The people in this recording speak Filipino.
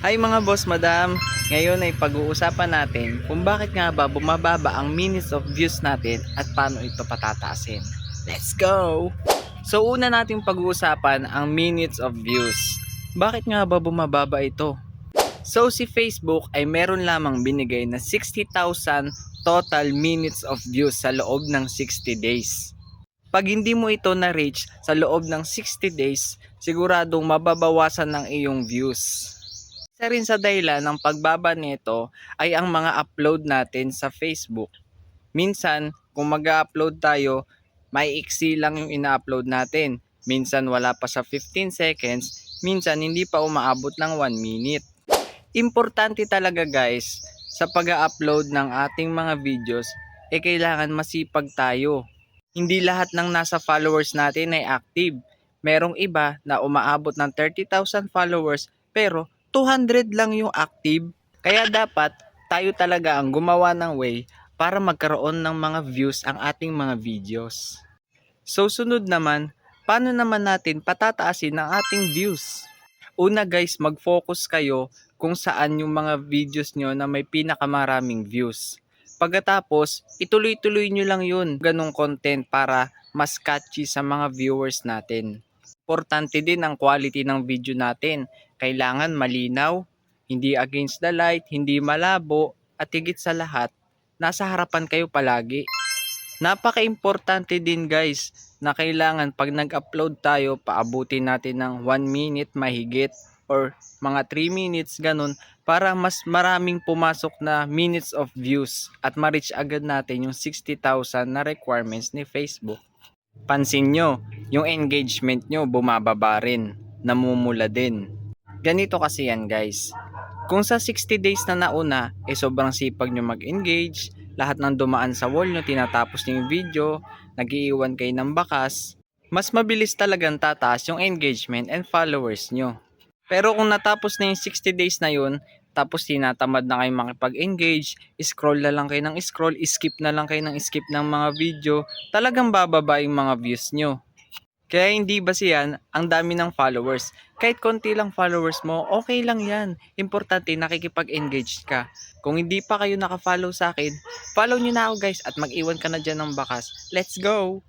Hi mga boss madam, ngayon ay pag-uusapan natin kung bakit nga ba bumababa ang minutes of views natin at paano ito patataasin. Let's go! So una nating pag-uusapan ang minutes of views. Bakit nga ba bumababa ito? So si Facebook ay meron lamang binigay na 60,000 total minutes of views sa loob ng 60 days. Pag hindi mo ito na-reach sa loob ng 60 days, siguradong mababawasan ng iyong views. Isa rin sa dahilan ng pagbaba nito ay ang mga upload natin sa Facebook. Minsan, kung mag-upload tayo, may iksi lang yung ina-upload natin. Minsan wala pa sa 15 seconds, minsan hindi pa umaabot ng 1 minute. Importante talaga guys, sa pag-upload ng ating mga videos, eh kailangan masipag tayo. Hindi lahat ng nasa followers natin ay active. Merong iba na umaabot ng 30,000 followers pero 200 lang yung active. Kaya dapat tayo talaga ang gumawa ng way para magkaroon ng mga views ang ating mga videos. So sunod naman, paano naman natin patataasin ang ating views? Una guys, mag-focus kayo kung saan yung mga videos nyo na may pinakamaraming views. Pagkatapos, ituloy-tuloy nyo lang yun, ganong content para mas catchy sa mga viewers natin. Importante din ang quality ng video natin. Kailangan malinaw, hindi against the light, hindi malabo, at higit sa lahat, nasa harapan kayo palagi. Napaka-importante din guys na kailangan pag nag-upload tayo, paabutin natin ng 1 minute mahigit or mga 3 minutes ganun para mas maraming pumasok na minutes of views at ma-reach agad natin yung 60,000 na requirements ni Facebook. Pansin nyo, yung engagement nyo bumababa rin, namumula din. Ganito kasi yan guys. Kung sa 60 days na nauna, eh sobrang sipag nyo mag-engage, lahat ng dumaan sa wall nyo, tinatapos nyo yung video, nagiiwan kayo ng bakas, mas mabilis talagang tataas yung engagement and followers nyo. Pero kung natapos na yung 60 days na yun, tapos tinatamad na kayo makipag-engage, scroll na lang kayo ng scroll, skip na lang kayo ng skip ng mga video, talagang bababa yung mga views nyo. Kaya hindi ba siyan, ang dami ng followers. Kahit konti lang followers mo, okay lang yan. Importante, nakikipag-engage ka. Kung hindi pa kayo nakafollow sa akin, follow nyo na ako guys at mag-iwan ka na dyan ng bakas. Let's go!